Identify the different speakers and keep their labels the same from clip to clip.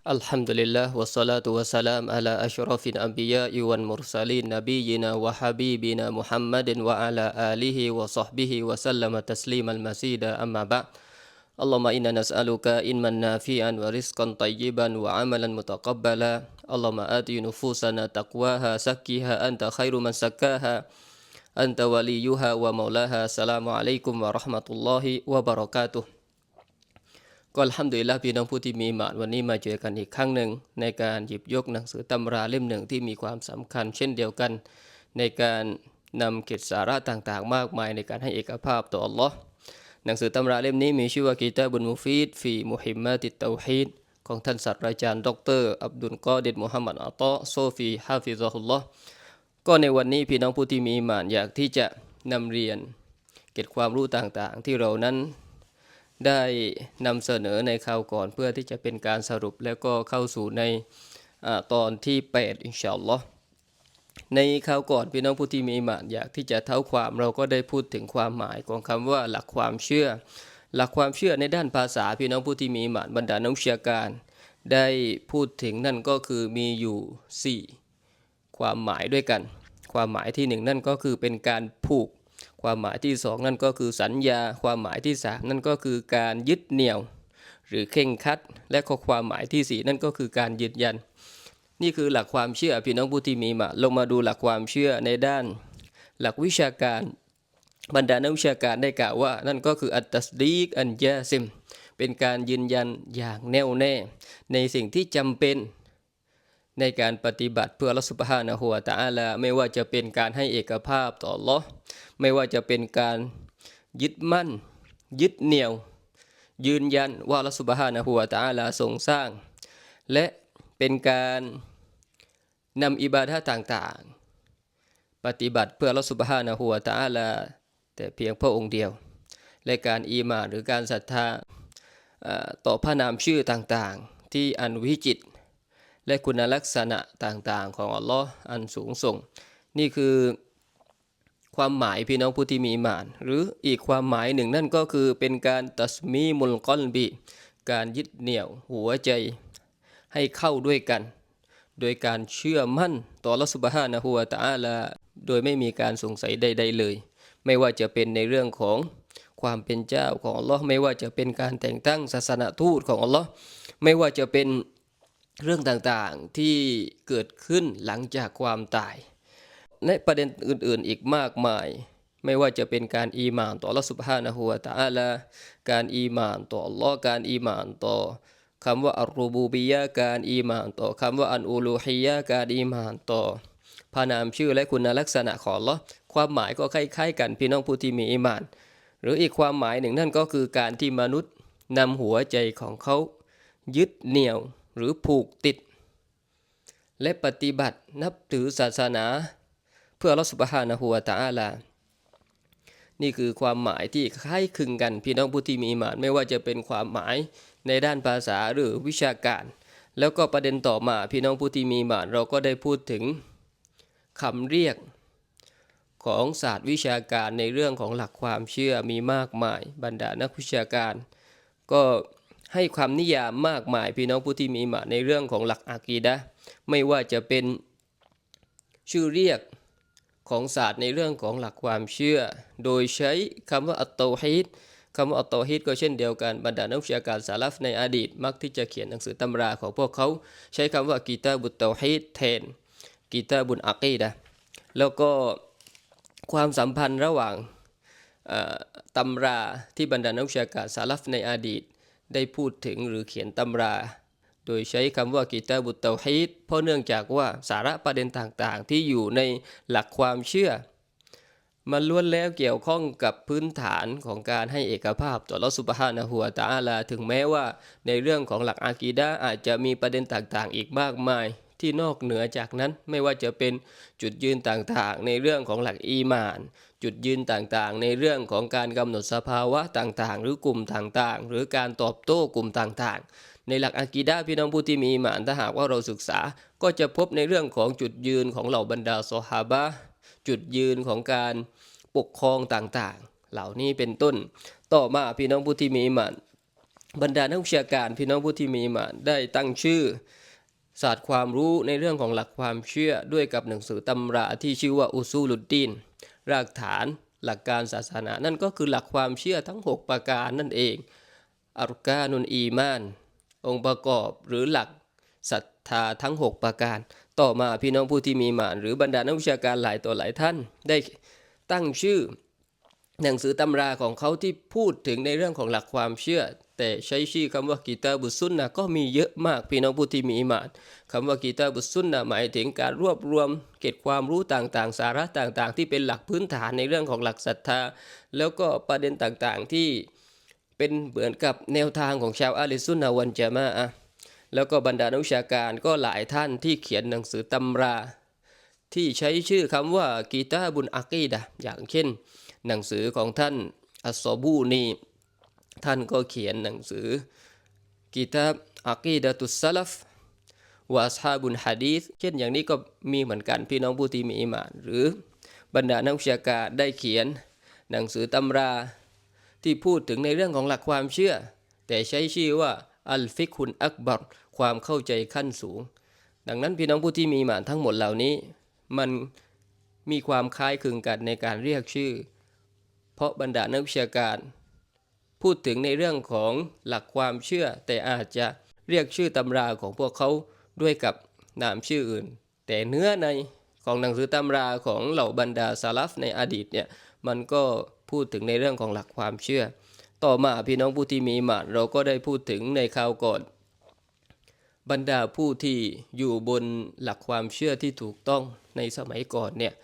Speaker 1: الحمد لله والصلاة والسلام على أشرف الأنبياء والمرسلين نبينا وحبيبنا محمد وعلى آله وصحبه وسلم تسليما مزيدا أما بعد اللهم إنا نسألك علما نافعا ورزقا طيبا وعملا متقبلا اللهم آت نفوسنا تقواها زكها أنت خير من زكاها أنت وليها ومولاها السلام عليكم ورحمة الله وبركاته ก็อัลฮัมดุลิละพี่น้องผู้ที่มีหมานวันนี้มาเจอกันอีกครั้งหนึ่ง ในการหยิบยกหนังสือตำราเล่มหนึ่งที่มีความสำคัญ เช่นเดียวกัน ในการนำเกตสาระต่างๆ มากมายในการให้เอกภาพต่ออัลลอฮ์หนังสือตำราเล่มนี้มีชื่อว่ากีตาบุนมุฟีดฟีมุฮิมมาติตเตาฮีดของท่านศาสตราจารย์ดรอับดุลกอดิดมุฮัมมัดอัตตโซฟีฮาฟิซะฮุลลอฮ์ก็ในวันนี้พี่น้องผู้ที่มีหมานอยากที่จะนำเรียน เก็บความรู้ต่างๆ ที่เรานั้น ได้นำเสนอในคราวก่อนเพื่อที่จะเป็นการสรุปแล้วก็เข้าสู่ในอตอนที่ 8 อินชาอัลลอฮ์ในคราวก่อนพี่น้องผู้ที่มีอิมานอยากที่จะเท้าความเราก็ได้พูดถึงความหมายของคำว่าหลักความเชื่อ หลักความเชื่อในด้านภาษาพี่น้องผู้ที่มีอิมานบรรดานักวิชาการ ได้พูดถึงนั่นก็คือมีอยู่ 4 ความหมายด้วยกัน ความหมายที่หนึ่งนั่นก็คือเป็นการผูก ความหมายที่สองนั่นก็คือสัญญา ความหมายที่สามนั่นก็คือการยึดเหนี่ยว หรือเข่งคัด และก็ความหมายที่สี่นั่นก็คือการยืนยัน นี่คือหลักความเชื่อพี่น้องผู้ที่มีมา ลงมาดูหลักความเชื่อในด้าน หลักวิชาการบรรดานักวิชาการได้กล่าวว่า นั่นก็คืออัตตัสดีกอันยาซิม เป็นการยืนยันอย่างแน่วแน่ ในสิ่งที่จำเป็น ในการปฏิบัติเพื่อรัสุภานะหัวตะอาลาไม่ว่าจะเป็นการให้เอกภาพต่อลอไม่ว่าจะเป็นการยึดมั่น ยึดเหนี่ยว ยืนยันว่ารัสุภานะหัวตะอาลาทรงสร้าง และเป็นการนำอิบาดะต่างๆ ปฏิบัติเพื่อรัสุภานะหัวตะอาลาแต่เพียงพระองค์เดียว และการอีมาหรือการศรัทธาต่อพระนามชื่อต่างๆ ที่อันวิจิตร และคุณลักษณะต่างๆ ของอัลลอฮ์อันสูงส่ง นี่คือความหมายพี่น้องผู้ที่มีหมาน หรืออีกความหมายหนึ่งนั่นก็คือเป็นการตัสมีมุลกอลบี การยึดเหนี่ยวหัวใจให้เข้าด้วยกัน โดยการเชื่อมั่นต่อรัสุบฮานะฮูวตะอาลาโดยไม่มีการสงสัยใด ๆ เลย ไม่ว่าจะเป็นในเรื่องของความเป็นเจ้าของอัลลอฮ์ไม่ว่าจะเป็นการแต่งตั้งศาสนทูตของอัลลอฮ์ไม่ว่าจะเป็น เรื่องต่างๆที่เกิดขึ้นหลังจากความตายและประเด็นอื่นๆอีกมากมาย ไม่ว่าจะเป็นการอีมานต่อ Allah Subhanahu wa Ta'ala การอีมานต่อ Allah การอีมานต่อคำว่าอัรูบูบียะการอีมานต่อคำว่าอันอูลูฮียะการอีมานต่อพระนามชื่อและคุณลักษณะของ Allah ความหมายก็คล้ายๆ กันพี่น้องผู้ที่มีอีมาน หรืออีกความหมายหนึ่งนั่นก็คือการที่มนุษย์นำหัวใจของเขายึดเหนี่ยว หรือผูกติด และปฏิบัตินับถือศาสนา เพื่อรัสุบฮานะฮูวตะอาลา นี่คือความหมายที่คล้ายคลึงกันพี่น้องผู้ที่มีอิมานไม่ว่าจะเป็นความหมายในด้านภาษาหรือวิชาการ แล้วก็ประเด็นต่อมาพี่น้องผู้ที่มีอิมานเราก็ได้พูดถึงคำเรียกของศาสตร์วิชาการในเรื่องของหลักความเชื่อมีมากมาย บรรดานักวิชาการ ก็ ให้ความนิยามมากมายพี่น้องผู้ที่มีมาในเรื่องของหลักอากีดะไม่ว่าจะเป็นชื่อเรียกของศาสตร์ในเรื่องของหลักความเชื่อ โดยใช้คำว่าอัตโตฮิดคำว่าอัตโตฮิดก็เช่นเดียวกันบรรดานักวิชาการสาลัฟในอดีต มักที่จะเขียนหนังสือตำราของพวกเขา ใช้คำว่ากีตาบุตเตฮิดแทนกีตาบุนอักีดะแล้วก็ความสัมพันธ์ระหว่างตำราที่บรรดานักวิชาการสาลัฟในอดีต ได้พูดถึงหรือเขียนตำรา โดยใช้คำว่ากีตาบุตเตาฮีดเพราะเนื่องจากว่าสาระประเด็นต่างๆ ที่อยู่ในหลักความเชื่อ มันล้วนแล้วเกี่ยวข้องกับพื้นฐานของการให้เอกภาพต่อลอสุบฮานะฮัวตะอาลา ถึงแม้ว่าในเรื่องของหลักอากีดะห์อาจจะมีประเด็นต่างๆ อีกมากมายที่นอกเหนือจากนั้นไม่ว่าจะเป็นจุดยืนต่างๆ ในเรื่องของหลักอีมาน จุดยืนต่างๆ ในเรื่องของการกำหนดสภาวะต่างๆ หรือกลุ่มต่างๆ หรือการตอบโต้กลุ่มต่างๆ ในหลักอากีดะห์พี่น้องผู้ที่มีหมานถ้าหากว่าเราศึกษา ก็จะพบในเรื่องของจุดยืนของเหล่าบรรดาซอฮาบะจุดยืนของการปกครองต่างๆ เหล่านี้เป็นต้น ต่อมาพี่น้องผู้ที่มีหมานบรรดานักวิชาการพี่น้องผู้ที่มีหมานได้ตั้งชื่อศาสตร์ความรู้ในเรื่องของหลักความเชื่อด้วยกับหนังสือตำราที่ชื่อว่าอุซูลุดดีน รากฐานหลักการศาสนา นั่นก็คือหลักความเชื่อทั้ง 6 ประการนั่นเองอัรกานุนอีมาน องค์ประกอบหรือหลักศรัทธาทั้ง 6 ประการ ต่อมาพี่น้องผู้ที่มีมาน หรือบรรดานักวิชาการหลายตัวหลายท่าน ได้ตั้งชื่อหนังสือตำราของเขาที่พูดถึงในเรื่องของหลักความเชื่อ แต่ใช้ชื่อคำว่ากีตาบุซุนนะก็มีเยอะมากพี่น้องผู้ที่มีอิมานคำว่ากีตาบุซุนนะหมายถึงการรวบรวม เก็บความรู้ต่างๆ สาระต่างๆ ที่เป็นหลักพื้นฐานในเรื่องของหลักศรัทธา แล้วก็ประเด็นต่างๆที่เป็นเหมือนกับแนวทางของชาวอาลิซุนนะวันจามะอะแล้วก็บรรดานักวิชาการก็หลายท่านที่เขียนหนังสือตำรา ที่ใช้ชื่อคำว่ากีตาบุนอากีดะอย่างเช่น หนังสือของท่านอัสซอบูนี ท่านก็เขียนหนังสือกิตาบอากีดะตุสซาฟวาสฮาบุนฮะดีษเช่นอย่างนี้ก็มีเหมือนกันพี่น้องผู้ที่มีอิมานหรือบรรดานักวิชาการได้เขียน หนังสือตำราที่พูดถึงในเรื่องของหลักความเชื่อ แต่ใช้ชื่อว่าอัลฟิกุนอักบัรความเข้าใจขั้นสูง ดังนั้นพี่น้องผู้ที่มีอิมานทั้งหมดเหล่านี้ มันมีความคล้ายคลึงกันในการเรียกชื่อ เพราะบรรดานักวิชาการ พูดถึงในเรื่องของหลักความเชื่อ แต่อาจจะเรียกชื่อตำราของพวกเขาด้วยกับนามชื่ออื่น แต่เนื้อในของหนังสือตำราของเหล่าบรรดาซาลฟในอดีตเนี่ยมันก็พูดถึงในเรื่องของหลักความเชื่อ ต่อมาพี่น้องผู้ที่มีหมานเราก็ได้พูดถึงในคราวก่อน บรรดาผู้ที่อยู่บนหลักความเชื่อที่ถูกต้องในสมัยก่อนเนี่ย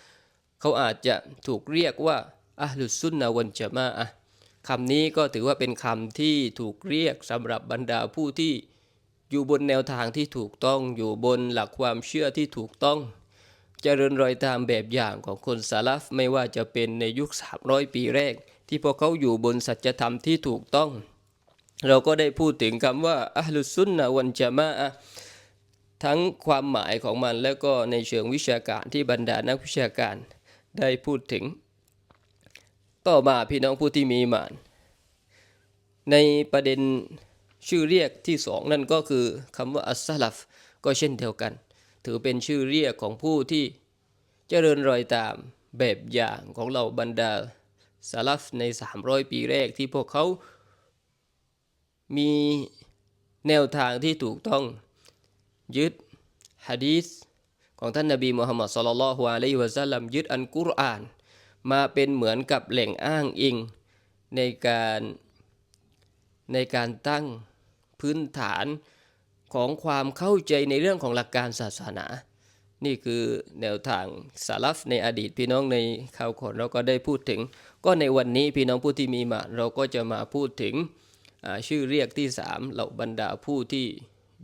Speaker 1: เขาอาจจะถูกเรียกว่าอัลลุสซุนนะวันจามะอะ คำนี้ก็ถือว่าเป็นคำที่ถูกเรียกสำหรับบรรดาผู้ที่อยู่บนแนวทางที่ถูกต้องอยู่บนหลักความเชื่อที่ถูกต้อง เจริญรอยตามแบบอย่างของคนซาลฟไม่ว่าจะเป็นในยุค 300 ปีแรก ที่พวกเขาอยู่บนสัจธรรมที่ถูกต้อง เราก็ได้พูดถึงคำว่าอัลลุสซุนนะวันจามะทั้งความหมายของมันแล้วก็ในเชิงวิชาการที่บรรดานักวิชาการได้พูดถึง ต่อมาพี่น้องผู้ที่มีมาน ในประเด็นชื่อเรียกที่สองนั่นก็คือคำว่าอัสซาลัฟก็เช่นเดียวกัน ถือเป็นชื่อเรียกของผู้ที่เจริญรอยตามแบบอย่างของเหล่าบรรดาซาลัฟใน 300 ปีแรกที่พวกเขา มีแนวทางที่ถูกต้องยึดฮะดีษของท่านนบีมุฮัมมัดสุลลัลฮุอะลัยฮิวะซัลลัมยึดอันกุรอาน มาเป็นเหมือนกับแหล่งอ้างอิง ในการในการตั้งพื้นฐานของความเข้าใจในเรื่องของหลักการศาสนา นี่คือแนวทางสาลัฟในอดีตพี่น้องในข่าวก่อนเราก็ได้พูดถึง ก็ในวันนี้พี่น้องผู้ที่มีมาเราก็จะมาพูดถึงชื่อเรียกที่สามเหล่าบรรดาผู้ที่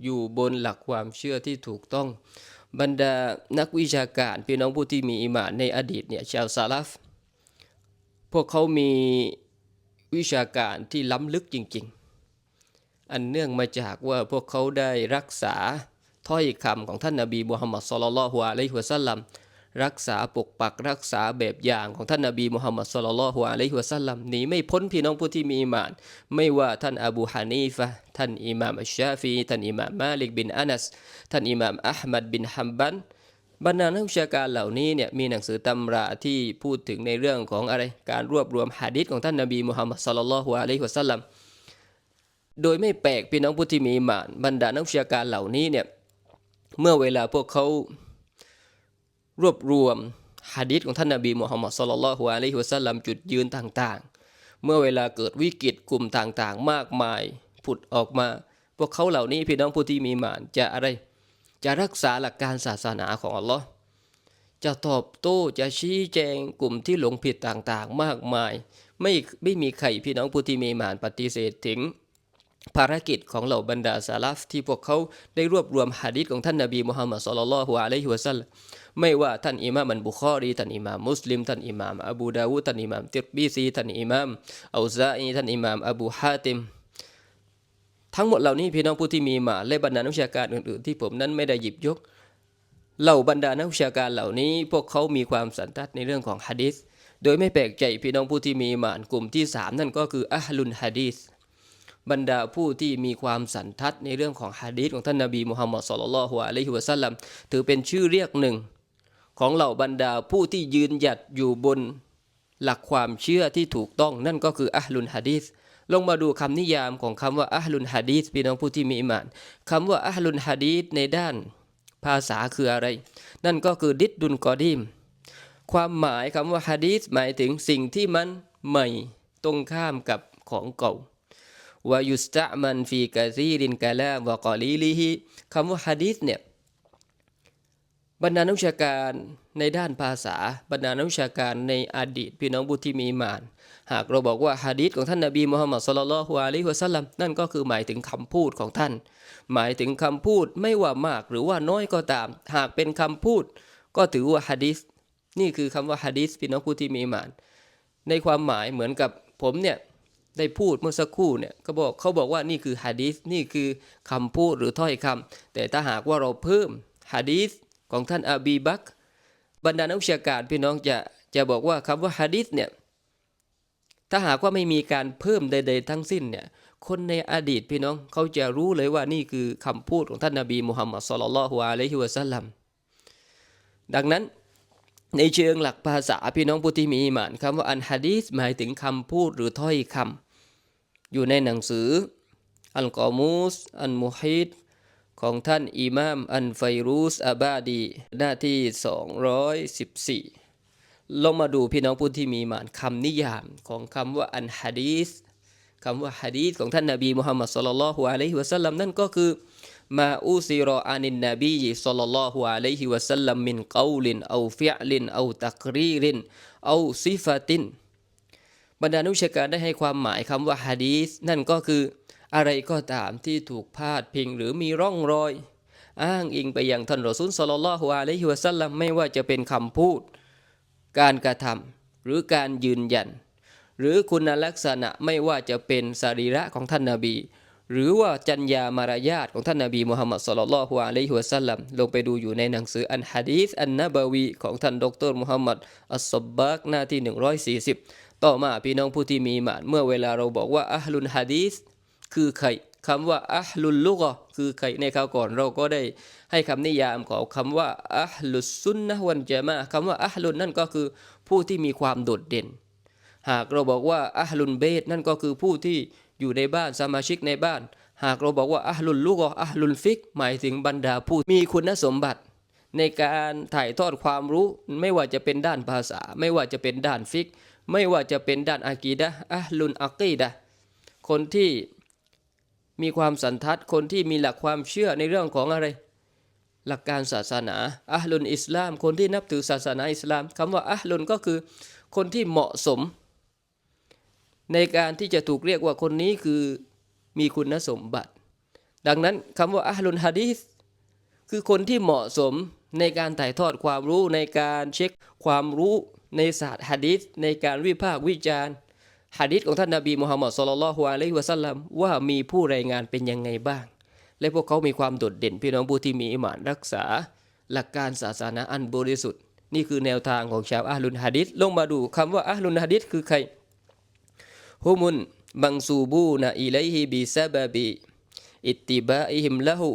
Speaker 1: อยู่บนหลักความเชื่อที่ถูกต้อง บรรดานักวิชาการพี่น้องผู้ที่มีอิมานในอดีตเนี่ยชาวซาลัฟ พวกเขามีวิชาการที่ล้ำลึกจริง ๆ อันเนื่องมาจากว่าพวกเขาได้รักษาถ้อยคำของท่านนาบีมุฮัมมัดสุลลัลฮุอะลัยฮิวะสัลลัมรักษาปกปักรักษาแบบอย่างของท่านนาบีมุฮัมมัดสุลลัลฮุอะลัยฮิวะสัลลัมหนีไม่พ้นพี่น้องผู้ที่มีอิมาน ไม่ว่าท่านอบูฮานีฟะท่านอิหม่ามอัชชาฟีท่านอิหม่ามมาลิกบินอานัสท่านอิหม่ามอัลมัดบินฮัมบัน บรรดานักวิชาการเหล่านี้เนี่ยมีหนังสือตำราที่พูดถึงในเรื่องของอะไรการรวบรวมหะดีษของท่านนบีมุฮัมมัดสุลลัลฮุอะลัยฮิวะสัลลัมโดยไม่แปลกพี่น้องผู้ที่มีอิมานบรรดานักวิชาการเหล่านี้เนี่ยเมื่อเวลาพวกเขารวบรวมหะดีษของท่านนบีมุฮัมมัดสุลลัลฮุอะลัยฮิวะสัลลัมจุดยืนต่างๆ เมื่อเวลาเกิดวิกฤตกลุ่มต่างๆ มากมายผุดออกมา พวกเขาเหล่านี้พี่น้องผู้ที่มีอิมานจะอะไร จะรักษาหลักการศาสนาของอัลลอฮ์จะตอบโต้จะชี้แจงกลุ่มที่หลงผิดต่างๆ มากมาย ไม่ไม่มีใครพี่น้องผู้ที่มีมานปฏิเสธถึง ภารกิจของเหล่าบรรดาสาลัฟที่พวกเขาได้รวบรวมหะดีษของท่านนบีมุฮัมมัดสุลลัลฮุอะลัยฮิวะสัลลัมไม่ว่าท่านอิหม่ามอันบุคอรีท่านอิหม่ามมุสลิมท่านอิหม่ามอบูดาวูท่านอิหม่ามติรบีซีท่านอิหม่ามอัลซาอีท่านอิหม่ามอบูฮาติม ทั้งหมดเหล่านี้พี่น้องผู้ที่มีมาและบรรดานักวิชาการอื่นๆ ที่ผมนั้นไม่ได้หยิบยก เหล่าบรรดานักวิชาการเหล่านี้ พวกเขามีความสันทัดในเรื่องของฮะดีษโดยไม่แปลกใจพี่น้องผู้ที่มีมานกลุ่มที่สามนั่นก็คืออัลลุนฮะดีษบรรดาผู้ที่มีความสันทัดในเรื่องของฮะดีษของท่านนบีมุฮัมมัดสุลลัลลอฮุอะลัยฮิวะสัลลัมถือเป็นชื่อเรียกหนึ่ง ของเหล่าบรรดาผู้ที่ยืนหยัดอยู่บนหลักความเชื่อที่ถูกต้องนั่นก็คืออัลลุนฮะดีษ ลงมาดูคำนิยามของคำว่าอัลลุนฮะดีษพี่น้องผู้ที่มีอิมานคำว่าอัลลุนฮะดีษในด้านภาษาคืออะไร นั่นก็คือดิดดุนกอดีม ความหมายคำว่าฮะดีษหมายถึงสิ่งที่มันใหม่ตรงข้ามกับของเก่าวายุสตะมันฟีกะซีรินกะลาวกอลีลิฮิคำว่าฮะดีษเนี่ยบรรดานักวิชาการในด้านภาษา บรรดานักวิชาการในอดีตพี่น้องบุตรที่มีอีหมาน หากเราบอกว่าฮะดีษของท่านนบีมุฮัมมัดสุลลัลฮุอะลัยฮิวะสัลลัมนั่นก็คือหมายถึงคำพูดของท่าน หมายถึงคำพูดไม่ว่ามากหรือว่าน้อยก็ตาม หากเป็นคำพูด ก็ถือว่าฮะดีษนี่คือคำว่าฮะดีษพี่น้องผู้ที่มีหมาน ในความหมายเหมือนกับผมเนี่ยได้พูดเมื่อสักครู่เนี่ยก็บอกเขาบอกว่านี่คือฮะดีษนี่คือคำพูดหรือถ้อยคำแต่ถ้าหากว่าเราเพิ่มฮะดีษของท่านอบีบักบรรดานักวิชาการพี่น้องจะจะบอกว่าคำว่าฮะดีษเนี่ย ถ้าหากว่าไม่มีการเพิ่มใด ๆ ทั้งสิ้นเนี่ยคนในอดีตพี่น้องเขาจะรู้เลยว่านี่คือคำพูดของท่านนบีมุฮัมมัดสุลลัลฮุอะลัยฮิวะสัลลัมดังนั้นในเชิงหลักภาษาพี่น้องผู้ที่มีหมานคำว่าอันฮะดีษหมายถึงคำพูดหรือถ้อยคำอยู่ในหนังสืออัลกอมูส อันมุฮิดของท่านอิมาม อันไฟรูสอาบาดี หน้าที่ 214 ลองมาดูพี่น้องผู้ที่มีมานคำนิยามของคำว่าอันฮะดีษคำว่าฮะดีษของท่านนบีมุฮัมมัดสุลลัลฮุอะลัยฮิวะสัลลัมนั่นก็คือมาอูซิรออานินนบีศ็อลลัลลอฮุอะลัยฮิวะสัลลัมมินกอลินเอาฟิอลินเอาตักรีรินเอาซิฟาตินบรรดานักวิชการได้ให้ความหมายคำว่าฮะดีษนั่นก็คืออะไรก็ตามที่ถูกพาดพิงหรือมีร่องรอย อ้างอิงไปยังท่านรอซูลศ็อลลัลลอฮุอะลัยฮิวะสัลลัมไม่ว่าจะเป็นคำพูด การกระทำหรือการยืนยัน หรือคุณลักษณะไม่ว่าจะเป็นสรีระของท่านนาบี หรือว่าจัญญามารยาทของท่านนาบีมุฮัมมัดสุลลัลฮุอะลัยฮิวะสัลลัมลงไปดูอยู่ในหนังสืออันฮะดีษอันนบาวีของท่านดรมุฮัมมัดอัสซบบากหน้าที่ 140 ต่อมาพี่น้องผู้ที่มีหมานเมื่อเวลาเราบอกว่าอัลลุนฮะดีษคือใคร คำว่าอัลลุลลุกคือใครในคราวก่อนเราก็ได้ให้คำนิยามของคำว่าอัลลุสซุนนะฮวันจมะห์คำว่าอัลลุนนั่นก็คือผู้ที่มีความโดดเด่น หากเราบอกว่าอัลลุนเบตนั่นก็คือผู้ที่อยู่ในบ้านสมาชิกในบ้าน หากเราบอกว่าอัลลุลลุกอัลลุลฟิก หมายถึงบรรดาผู้มีคุณสมบัติ ในการถ่ายทอดความรู้ไม่ว่าจะเป็นด้านภาษา ไม่ว่าจะเป็นด้านฟิก ไม่ว่าจะเป็นด้านอากีดะอัลลุนอักีดะคนที่ มีความสันทัดคนที่มีหลักความเชื่อในเรื่องของอะไร หลักการศาสนาอัลลุนอิสลาม คนที่นับถือศาสนาอิสลามคำว่าอัลลุนก็คือ คนที่เหมาะสม ในการที่จะถูกเรียกว่าคนนี้คือมีคุณสมบัติ ดังนั้นคำว่าอัลลุนฮะดีษคือคนที่เหมาะสมในการถ่ายทอดความรู้ในการเช็คความรู้ในศาสตร์ฮะดีษในการวิพากษ์วิจารณ์ ฮะดีษของท่านนบีมุฮัมมัดสุลลัลฮุอะลัยฮิวะสัลลัมว่ามีผู้รายงานเป็นยังไงบ้าง และพวกเขามีความโดดเด่นพี่น้องผู้ที่มีอิหมานรักษา หลักการศาสนาอันบริสุทธิ์ นี่คือแนวทางของชาวอัลลุนฮะดีษลงมาดูคำว่าอัลลุนฮะดีษคือใครฮุมุนบังซูบูนะอิลัยฮิบิซาบบิอิตติบาอิฮิมละหู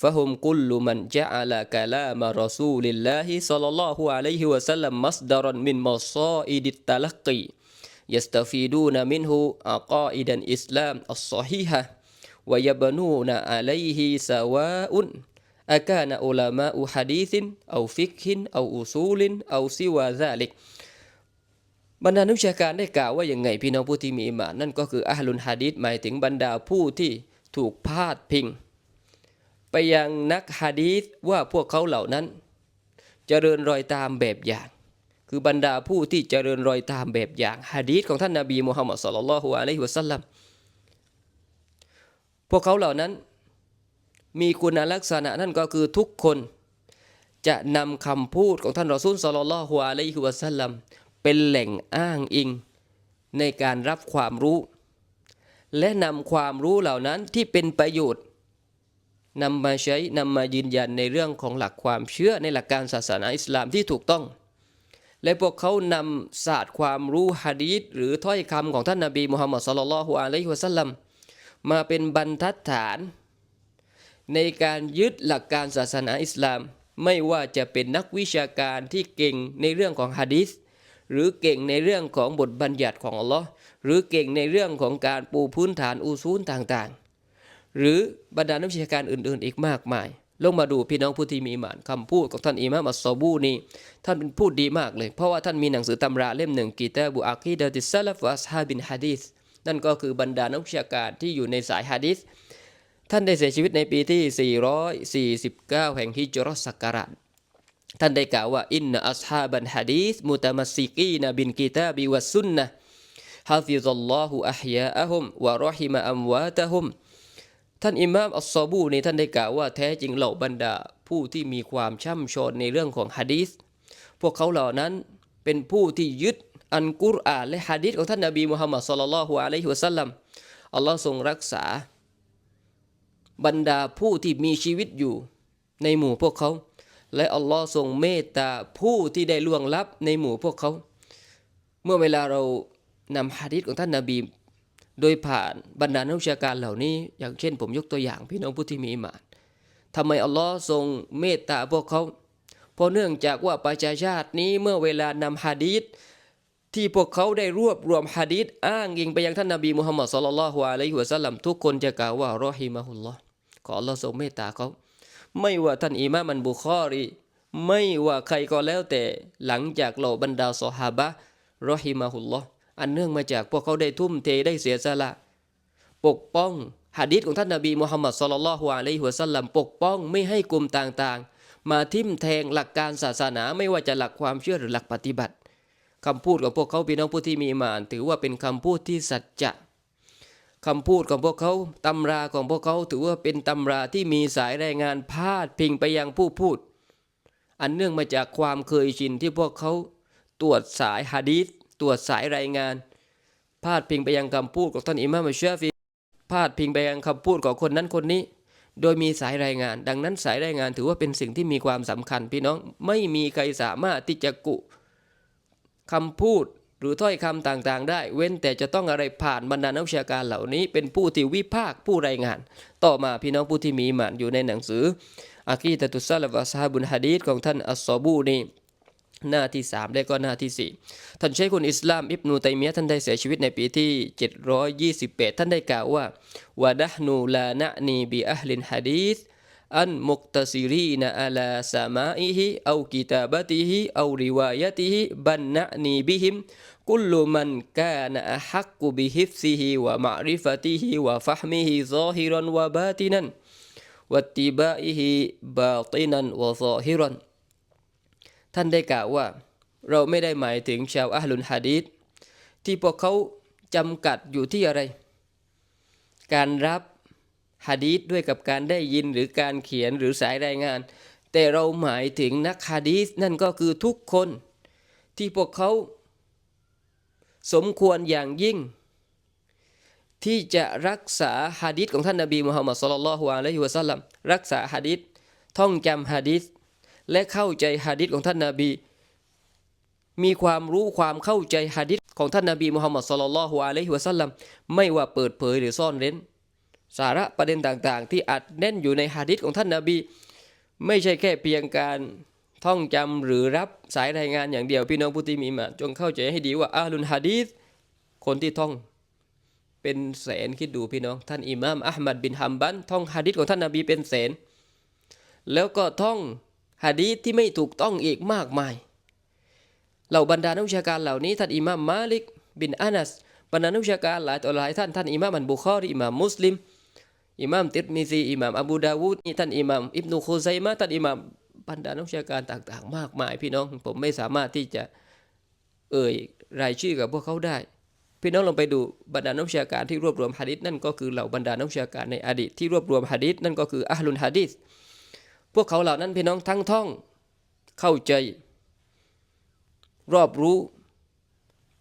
Speaker 1: ฟะฮุมกุลลุมันจะอัลกะลามะรอซูลิลลาฮิศ็อลลัลลอฮุอะลัยฮิวะสัลลัมมัสดารันมินมัศออิดิตตะลักกี ยัสตฟีดูนมินฮูอักาอิดันอิสลามอัศฮีฮะวะยบนูนอะลัยฮิสวาอุน أكان علماء حديث أو فقه أو أصول أو سوى ذلك บรรดานักวิชาการได้กล่าวว่าอย่างไงพี่น้องผู้ที่มีอิหมานนั่นก็คืออัลลุนฮะดีษหมายถึงบรรดาผู้ที่ถูกพาดพิง ไปยังนักฮะดีษว่าพวกเขาเหล่านั้น เจริญรอยตามแบบอย่าง คือบรรดาผู้ที่เจริญรอยตามแบบอย่างฮะดีษของท่านนาบีมุฮัมมัดสุลลัลลอฮุอะลัยฮิวะสัลลัมพวกเขาเหล่านั้นมีคุณลักษณะนั่นก็คือทุกคนจะนำคำพูดของท่านรอซูลศ็อลลัลลอฮุอะลัยฮิวะสัลลัมเป็นแหล่งอ้างอิงในการรับความรู้ และนำความรู้เหล่านั้นที่เป็นประโยชน์นำมาใช้นำมายืนยันในเรื่องของหลักความเชื่อในหลักการศาสนาอิสลามที่ถูกต้อง และพวกเขานำศาสตร์ความรู้ฮะดีษหรือถ้อยคำของท่านนบีมุฮัมมัดสลลัลลอฮุอะลัยฮิวะสัลลัมมาเป็นบรรทัดฐาน ในการยึดหลักการศาสนาอิสลาม ไม่ว่าจะเป็นนักวิชาการที่เก่งในเรื่องของฮะดีษหรือเก่งในเรื่องของบทบัญญัติของอัลลอฮ์หรือเก่งในเรื่องของการปูพื้นฐานอูซูลต่างๆ หรือบรรดานักวิชาการอื่นๆ อีกมากมาย ลงมาดูพี่น้องผู้ที่มีอิหมานคำพูดของท่านอิมามอัสซอบูนี่ท่านเป็นพูดดีมากเลย เพราะว่าท่านมีหนังสือตำราเล่มหนึ่งกีตาบุอาคีดะติสซาลฟอัสฮาบินฮะดีษนั่นก็คือบรรดานักวิชาการที่อยู่ในสายฮะดีษท่านได้เสียชีวิตในปีที่ 449 แห่งฮิจรัสศักราชท่านได้กล่าวว่าอินนอัศฮาบันฮะดีษมุตมัสซิกีนบินกิตาบิวัสซุนนะฮาฟิซัลลอฮุอัฮยาอะฮุมวะรอฮิมะอัมวาตะฮุม ท่านอิมามอัสซอบูนี่ท่านได้กล่าวว่าแท้จริงเหล่าบรรดาผู้ที่มีความช่ำชองในเรื่องของฮะดีษพวกเขาเหล่านั้นเป็นผู้ที่ยึดอันกุรอานและฮะดีษของท่านนบีมุฮัมมัดศ็อลลัลฮุอะลัยฮิวะสัลลัมอัลลอฮ์ทรงรักษา บรรดาผู้ที่มีชีวิตอยู่ในหมู่พวกเขา และอัลลอฮ์ทรงเมตตาผู้ที่ได้ล่วงลับในหมู่พวกเขา เมื่อเวลาเรานำฮะดีษของท่านนาบี โดยผ่านบรรดานักวิชาการเหล่านี้ อย่างเช่นผมยกตัวอย่างพี่น้องผู้ที่มีอิหมานทำไมอัลลอฮ์ทรงเมตตาพวกเขา เพราะเนื่องจากว่าประชาชาตินี้เมื่อเวลานำฮะดีษที่พวกเขาได้รวบรวมฮะดีษอ้างอิงไปยังท่านนบีมุฮัมมัดศ็อลลัลฮุอะลัยฮิวะสัลลัมทุกคนจะกล่าวว่ารอฮิมะฮุลลอฮ์ขออัลลอฮ์ทรงเมตตาเขา ไม่ว่าท่านอิมามันบุคอรี ไม่ว่าใครก็แล้วแต่หลังจากเหล่าบรรดาซอฮาบะรอฮิมะฮุลลอฮ์ อันเนื่องมาจากพวกเขาได้ทุ่มเทได้เสียสละ ปกป้องหะดีษของท่านนบีมุฮัมมัดศ็อลลัลฮุอะลัยฮิวสัลลัมปกป้องไม่ให้กลุ่มต่างๆ มาทิ่มแทงหลักการศาสนาไม่ว่าจะหลักความเชื่อหรือหลักปฏิบัติคำพูดของพวกเขาพี่น้องผู้ที่มีมานถือว่าเป็นคำพูดที่สัจจะคำพูดของพวกเขาตำราของพวกเขาถือว่าเป็นตำราที่มีสายรายงานพาดพิงไปยังผู้พูด อันเนื่องมาจากความเคยชินที่พวกเขาตรวจสายฮะดีษ ตรวจสายรายงาน พาดพิงไปยังคำพูดของท่านอิมามอัชชาฟีพาดพิงไปยังคำพูดของคนนั้นคนนี้ โดยมีสายรายงาน ดังนั้นสายรายงานถือว่าเป็นสิ่งที่มีความสำคัญพี่น้องไม่มีใครสามารถที่จะกุคำพูดหรือถ้อยคำต่างๆ ได้ เว้นแต่จะต้องอะไรผ่านบรรดานักวิชาการเหล่านี้ เป็นผู้ที่วิพากษ์ผู้รายงาน ต่อมาพี่น้องผู้ที่มีหมานอยู่ในหนังสืออากีตะตุสซาลฟะซาบุนฮะดีษของท่านอัสซอบูนี่ หน้าที่ 3 และก็หน้าที่ 4 ท่านใช้คุณอิสลามอิบนูตัยมียะห์ท่านได้เสียชีวิตในปีที่ 728 ท่านได้กล่าวว่าวะดะห์นูลานะนีบิอัฮลินฮะดีษอันมุกตซิรีนอาลาสามาอิฮิเอากิตาบติฮิเอาริวายติฮิบันนะนีบิฮิมกุลมันกานอะฮักกุบิฮิฟซิฮิวะมะริฟติฮิวะฟะฮมิฮิซอฮิรันวะบาตินันวัตติบาอิฮิบาตินันวะซอฮิรัน ท่านได้กล่าวว่า เราไม่ได้หมายถึงชาวอัลลุนฮะดีษที่พวกเขาจำกัดอยู่ที่อะไร การรับฮะดีษด้วยกับการได้ยินหรือการเขียนหรือสายรายงาน แต่เราหมายถึงนักฮะดีษนั่นก็คือทุกคนที่พวกเขา สมควรอย่างยิ่ง ที่จะรักษาฮะดีษของท่านนบีมุฮัมมัดศ็อลลัลลอฮุอะลัยฮิวะสัลลัมรักษาฮะดีษท่องจำฮะดีษ และเข้าใจฮะดีษของท่านนบี มีความรู้ความเข้าใจฮะดีษของท่านนบีมุฮัมมัดศ็อลลัลลอฮุอะลัยฮิวะสัลลัมไม่ว่าเปิดเผยหรือซ่อนเร้น สาระประเด็นต่างๆ ที่อัดแน่นอยู่ในฮะดิษของท่านนาบี ไม่ใช่แค่เพียงการท่องจำหรือรับสายรายงานอย่างเดียวพี่น้องผู้ที่มีมาจงเข้าใจให้ดีว่าอาลุนฮะดีษคนที่ท่องเป็นแสนคิดดูพี่น้อง ท่านอิหม่ามอัลมัดบินฮัมบันท่องฮะดิษของท่านนาบีเป็นแสน แล้วก็ท่อง ฮะดีษที่ไม่ถูกต้องอีกมากมาย เหล่าบรรดานักวิชาการเหล่านี้ท่านอิหม่ามมาลิก บินอานัสบรรดานักวิชาการหลายต่อหลายท่านท่านอิหม่ามอันบุคอรีอิหม่ามมุสลิมอิหม่ามติรมิซีอิหม่ามอบูดาวูดท่านอิหม่ามอิบนุคุซัยมะห์ท่านอิหม่ามบรรดานักวิชาการต่างๆ มากมาย พี่น้องผมไม่สามารถที่จะเอ่ยรายชื่อกับพวกเขาได้ พี่น้องลองไปดูบรรดานักวิชาการที่รวบรวมฮะดิษนั่นก็คือเหล่าบรรดานักวิชาการในอดีตที่รวบรวมฮะดิษนั่นก็คืออัลลุนฮะดิษ พวกเขาเหล่านั้นพี่น้องทั้งท่อง เข้าใจ รอบรู้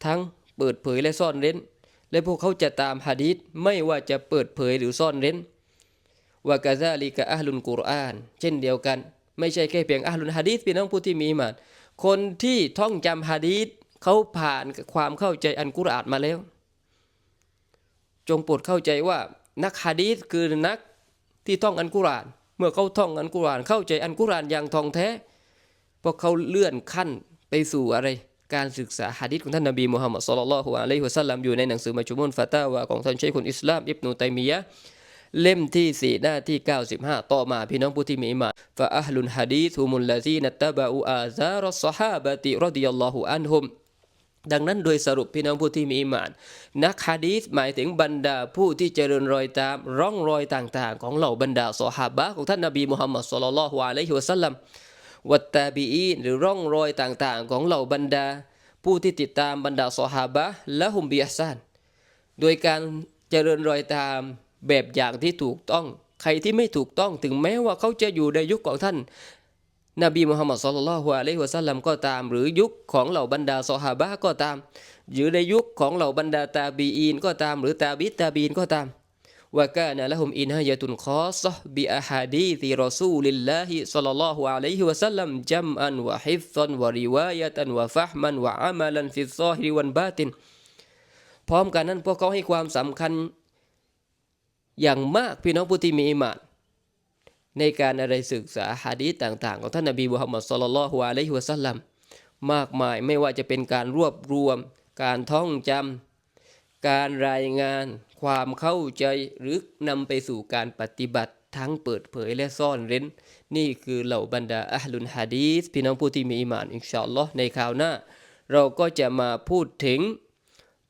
Speaker 1: ทั้งเปิดเผยและซ่อนเร้น และพวกเขาจะตามฮะดีษไม่ว่าจะเปิดเผยหรือซ่อนเร้นวากาซาลิกะอัลลุนกุรอาน เช่นเดียวกัน ไม่ใช่แค่เพียงอัลลุนฮะดีษพี่น้องผู้ที่มีมานคนที่ท่องจำฮะดีษเขาผ่านความเข้าใจอันกุรอานมาแล้ว จงโปรดเข้าใจว่านักฮะดีษคือนักที่ท่องอันกุรอาน มื่อเขาท่องอันกุรอานเข้าใจอันกุรอานอย่างทองแท้พวกเขาเลื่อนขั้นไปสู่อะไรการศึกษาฮะดีษของท่านนบีมุฮัมมัดศ็อลลัลฮุอะลัยฮิวะซัลลัมอยู่ในหนังสือมัจมุนฟาตาวะของท่านชัยคุนอิสลามอิบนุตัยมียะเล่มที่ 4 หน้าที่ 95 ต่อมาพี่น้องผู้ที่มีอิมานฟะอัฮลุนฮะดีษฮุมุลลซีนัตตะบะอูอาซารัสซอฮาบะติรอฎิยัลลอฮุอันฮุม ดังนั้นโดยสรุปพี่น้องผู้ที่มีอิมาน นักฮะดีษหมายถึงบรรดาผู้ที่เจริญรอยตาม ร่องรอยต่างๆ ของเหล่าบรรดาสหาบะของท่านนบีมุฮัมมัดศ็อลลัลฮุอะลัยฮิวซัลลัมวัตตาบีอีนหรือร่องรอยต่างๆ ของเหล่าบรรดา ผู้ที่ติดตามบรรดาสหาบะและฮุมบิอัสซานโดยการเจริญรอยตามแบบอย่างที่ถูกต้อง ใครที่ไม่ถูกต้องถึงแม้ว่าเขาจะอยู่ในยุคของท่าน นบีมุฮัมมัดศ็อลลัลฮุอะลัยฮิวะซัลลัมก็ตาม หรือยุคของเหล่าบรรดาซอฮาบะก็ตาม หรือในยุคของเหล่าบรรดาตาบีอีนก็ตาม หรือตาบิตาบีนก็ตามว่ากานะละฮุมอินฮายะตุนคอซบิอะฮาดีซิรอซูลิลลาฮิศ็อลลัลลอฮุอะลัยฮิวะซัลลัมจัมอันวะฮิฟซันวะริวายะตันวะฟะห์มันวะอะมัลันฟิซซอฮิวันบาตินพร้อมกันนั้นพวกเขาให้ความสำคัญอย่างมากพี่น้องผู้ที่มีอิมาน ในการอะไรศึกษาฮะดีต่าง ๆ ของท่านนบีมุฮัมมัดศ็อลลัลฮุอะลัยฮิวะซัลลัมมากมายไม่ว่าจะเป็นการรวบรวม การท่องจำการรายงาน ความเข้าใจหรือนำไปสู่การปฏิบัติทั้งเปิดเผยและซ่อนเร้น นี่คือเหล่าบรรดาอัลลุนฮะดีษพี่น้องผู้ที่มีอิมานอินชาอัลลอฮ์ในคราวหน้า เราก็จะมาพูดถึง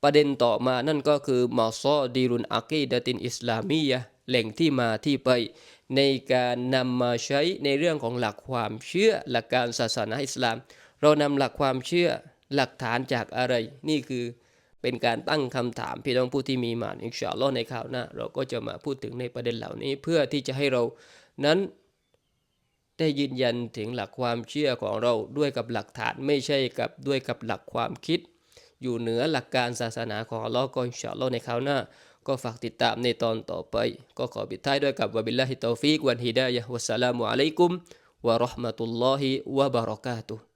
Speaker 1: ประเด็นต่อมานั่นก็คือมาซอดีรุนอากีดะตินอิสลามียะ แหล่งที่มาที่ไป ในการนำมาใช้ในเรื่องของหลักความเชื่อหลักการศาสนาอิสลาม เรานำหลักความเชื่อหลักฐานจากอะไร นี่คือเป็นการตั้งคำถามพี่น้องผู้ที่มีมานอินชาอัลลอฮ์ในคราวหน้า เราก็จะมาพูดถึงในประเด็นเหล่านี้ เพื่อที่จะให้เรานั้นได้ยืนยันถึงหลักความเชื่อของเราด้วยกับหลักฐานไม่ใช่กับด้วยกับหลักความคิด อยู่เหนือหลักการศาสนาของอัลลอฮ์ก็อินชาอัลลอฮ์ในคราวหน้า ก็ฝากติดตามในตอนต่อไป ก็ขอปิดท้ายด้วยกับวะบิลลาฮิตตอฟิกวันฮิดายะฮ์วัสสลามุอะลัยกุมวะเราะห์มะตุลลอฮิวะบะเราะกาตุฮ์